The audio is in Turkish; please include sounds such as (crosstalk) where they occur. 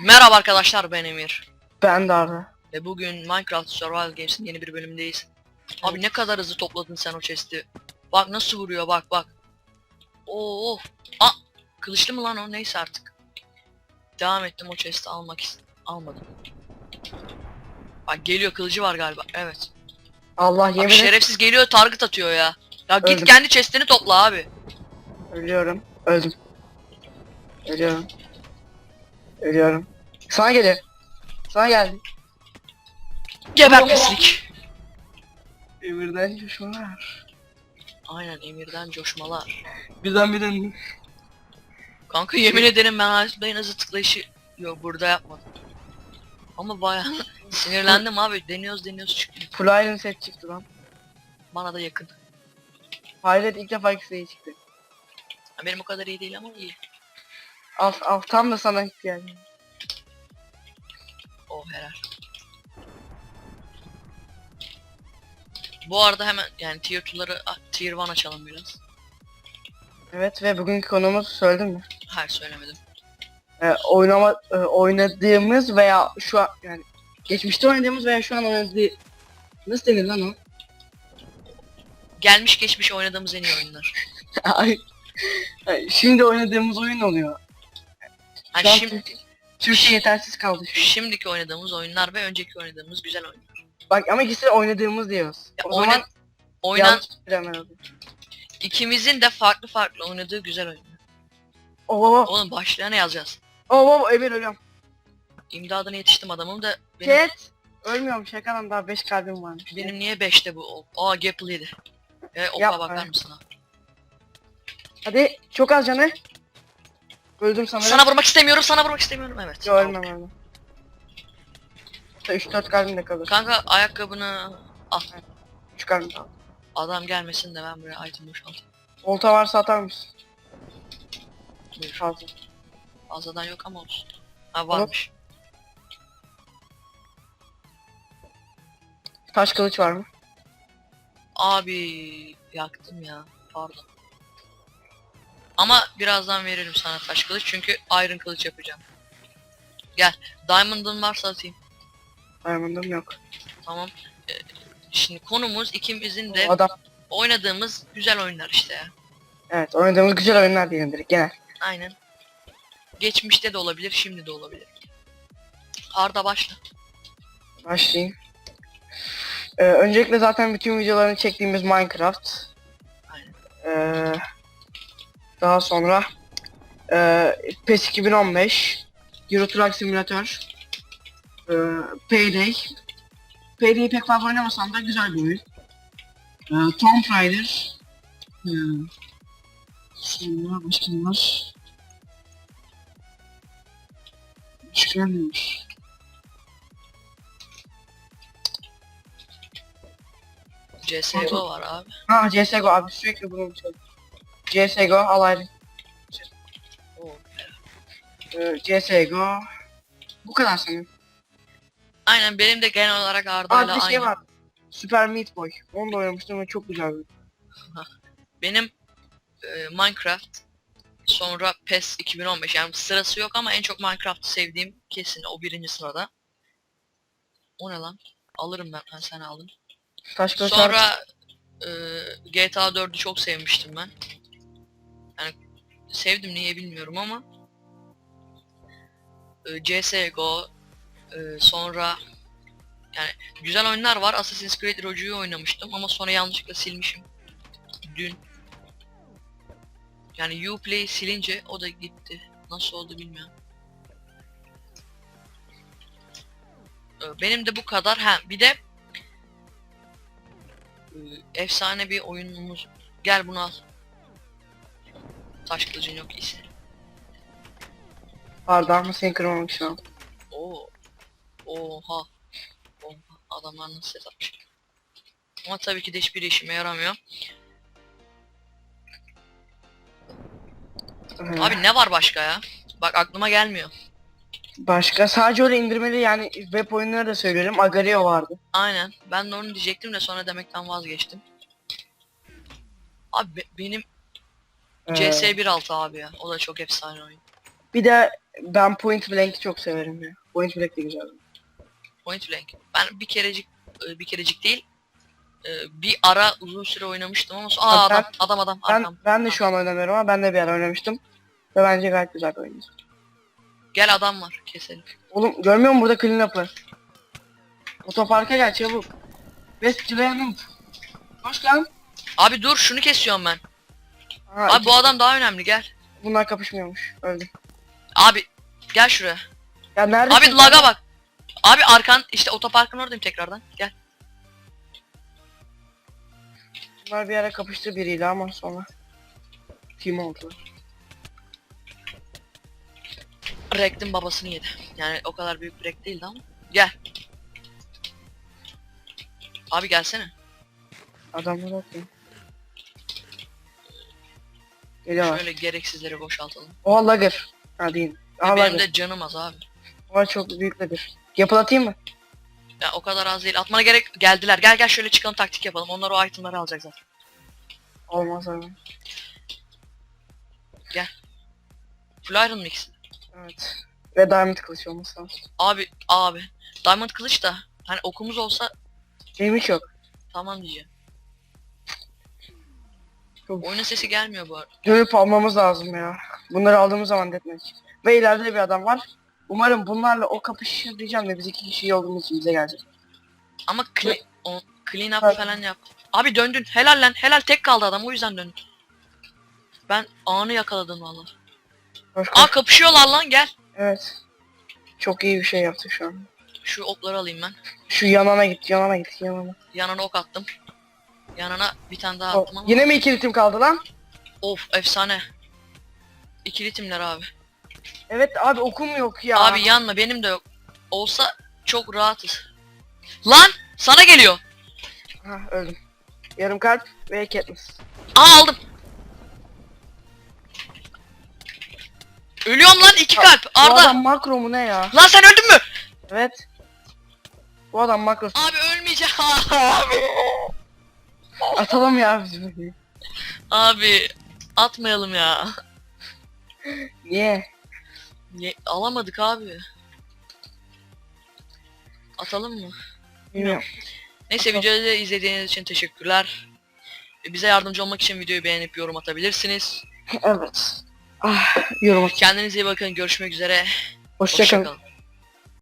Merhaba arkadaşlar ben Emir. Ben de abi. Ve bugün Minecraft Survival Games'in yeni bir bölümündeyiz. Abi ne kadar hızlı topladın sen o chest'i. Bak nasıl vuruyor bak bak. Oo. of. Aa, kılıçlı mı lan o neyse artık. Devam ettim o chest'i almak almadım. Bak geliyor kılıcı var galiba. Evet. Allah yemin et şerefsiz geliyor target atıyor ya. Ya git Öldüm. kendi chest'ini topla abi. ölüyorum. Öldüm. Ölüyorum. Ölüyorum. Sana geliyor. Sana geldi. Geber pislik. Emirden coşmalar. Aynen emirden coşmalar. Birden birden. Kanka yemin ederim ben en hızlı tıklayışı yok burada yapmadım. Ama bayağı (laughs) sinirlendim abi. Deniyoruz deniyoruz çıkıyor. Full set çıktı lan. Bana da yakın. Hayret ilk defa ikisi çıktı. Benim o kadar iyi değil ama iyi. Al al tam da sana ihtiyacım. var. Oh helal. Bu arada hemen yani tier 2'ları ah, tier 1 açalım biraz. Evet ve bugünkü konumuz söyledim mi? Hayır söylemedim. Ee, oynama e, oynadığımız veya şu an yani geçmişte oynadığımız veya şu an oynadığı nasıl denir lan o? Gelmiş geçmiş oynadığımız en iyi oyunlar. (laughs) Ay, ay, Şimdi oynadığımız oyun oluyor. Şu an şimdi, Türkçe yetersiz kaldı şu şimdiki oynadığımız oyunlar ve önceki oynadığımız güzel oyunlar. Bak ama ikisi oynadığımız diyoruz. Ya o oyna- zaman Oynan yanlış ikimizin de farklı farklı oynadığı güzel oyun. Oo, Oğlum başlayana yazacağız. oo, oo, Emir ölüyorum. İmdadına yetiştim adamım da benim, Cat. Ölmüyorum şaka lan daha 5 kalbim varmış. benim niye 5'te bu? Aa Gapple yedi. E, oka Yapma. bakar mısın abi? Hadi çok az canı. Öldüm sanırım. Sana vurmak istemiyorum, sana vurmak istemiyorum. Evet. Yo, ölmem ölmem. 3-4 kalbim de kalır. Kanka ayakkabını al. 3 kalbim kaldı. Adam gelmesin de ben buraya item boşaltayım. Olta varsa atar mısın? Buyur. Fazla. Fazladan yok ama olsun. Ha varmış. Taş kılıç var mı? Abi yaktım ya. Pardon. Ama birazdan veririm sana taş kılıç çünkü iron kılıç yapacağım. Gel. Diamond'ın varsa atayım. Diamond'ım yok. Tamam. Ee, şimdi konumuz ikimizin de O adam. oynadığımız güzel oyunlar işte ya. Evet oynadığımız güzel oyunlar diyelim direkt genel. Aynen. Geçmişte de olabilir, şimdi de olabilir. Arda başla. Başlayayım. Ee, öncelikle zaten bütün videolarını çektiğimiz Minecraft. Aynen. Ee, daha sonra ee, PES 2015, Euro Truck Simulator, ee, Payday. Payday'i pek fazla oynamasam da güzel bir oyun. Ee, Tomb Raider. Ee, sonra başka ne var? Başka ne var? CSGO var abi. Ha CSGO abi sürekli bunu unutuyorum. CSGO al ayrı. Oo. Ee, CSGO. Bu kadar sanırım. Aynen benim de genel olarak Arda'yla Aa bir aynı. şey var. Super Meat Boy. Onu da oynamıştım ve çok güzel bir. (laughs) Benim e, Minecraft sonra PES 2015 yani sırası yok ama en çok Minecraft'ı sevdiğim kesin o birinci sırada. O ne lan? Alırım ben, ben sen aldın. Taş. Sonra e, GTA 4'ü çok sevmiştim ben. Yani sevdim niye bilmiyorum ama e, CSGO e, sonra yani güzel oyunlar var. Assassin's Creed Rogue'yu oynamıştım ama sonra yanlışlıkla silmişim. Dün. Yani Uplay silince o da gitti. Nasıl oldu bilmiyorum. E, Benim de bu kadar. Ha bir de efsane bir oyunumuz. Gel bunu al. Taş kılıcın yok iyisi. Pardon seni kırmamak için aldım. Oo. Oha. Oha. Adamlar nasıl set atmış. Ama tabii ki de hiçbir işime yaramıyor. Ee, Abi ne var başka ya? Bak aklıma gelmiyor. Başka sadece öyle indirmeli yani web oyunları da söylüyorum. Agario vardı. Aynen. Ben de onu diyecektim de sonra demekten vazgeçtim. Abi be- benim CS 1.6 abi ya. O da çok efsane oyun. Bir de ben Point Blank'i çok severim ya. Point Blank de güzel. Point Blank. Ben bir kerecik e, bir kerecik değil. e, Bir ara uzun süre oynamıştım ama so- Aa Abi ben- adam adam adam Ben, arkam. ben de şu an oynamıyorum ama ben de bir ara oynamıştım. Ve bence gayet güzel bir oyun. Gel adam var keselim. Oğlum görmüyor musun burada clean up'ı? Otoparka gel çabuk. West Gilead Hoş lan. Abi dur şunu kesiyorum ben. Aha, Abi bu adam daha önemli gel. Bunlar kapışmıyormuş. Öldüm. Abi gel şuraya. Ya neredesin? Abi laga bak. Abi arkan işte otoparkın oradayım tekrardan. Gel. Bunlar bir ara kapıştı biriyle ama sonra team oldular. Rek'tin babasını yedi. Yani o kadar büyük bir Rek değildi ama. Gel. Abi gelsene. Adamlar bakayım. Geliyorlar. Şöyle gereksizleri boşaltalım. Oha lagger. Ha değil. Aha Benim lagger. de canım az abi. Oha çok büyük lagger. Yapılatayım mı? Ya o kadar az değil. Atmana gerek geldiler. Gel gel şöyle çıkalım taktik yapalım. Onlar o itemları alacak zaten. Olmaz abi. Full Iron Mix. Evet. Ve diamond kılıç olması lazım. Abi abi. Diamond kılıç da hani okumuz olsa Benim hiç yok. tamam diyeceğim. Çok- Oyunun sesi gelmiyor bu arada. Dönüp almamız lazım ya. Bunları aldığımız zaman deathmatch. Ve ileride bir adam var. Umarım bunlarla o kapışır diyeceğim de biz iki kişi olduğumuz için bize gelecek. Ama clean, o, clean up Evet. falan yap. Abi döndün. Helal lan. Helal tek kaldı adam. O yüzden döndün. Ben anı yakaladım valla. Hoş Aa kapışıyorlar lan gel. Evet. Çok iyi bir şey yaptık şu an. Şu okları alayım ben. Şu yanana git, yanana git, yanana. Yanına ok attım. Yanına bir tane daha attım ama. Yine mi iki ritim kaldı lan? Of efsane. İkili timler abi. Evet abi okum yok ya. Abi yanma benim de yok. Olsa çok rahatız. Lan sana geliyor. Ha öldüm. Yarım kalp ve Katniss. Aa aldım. Ölüyorum lan iki kalp. Bu Arda. adam makro mu ne ya? Lan sen öldün mü? Evet. Bu adam makro. Abi ölmeyeceğim. (laughs) Abi. Atalım ya bizim. Abi atmayalım ya. Niye? Ye- alamadık abi. Atalım mı? Bilmiyorum. Neyse Atalım. videoyu da izlediğiniz için teşekkürler. Bize yardımcı olmak için videoyu beğenip yorum atabilirsiniz. Evet. Ah, yorum at. Kendinize iyi bakın. Görüşmek üzere. Hoşçakalın. Hoşçakalın.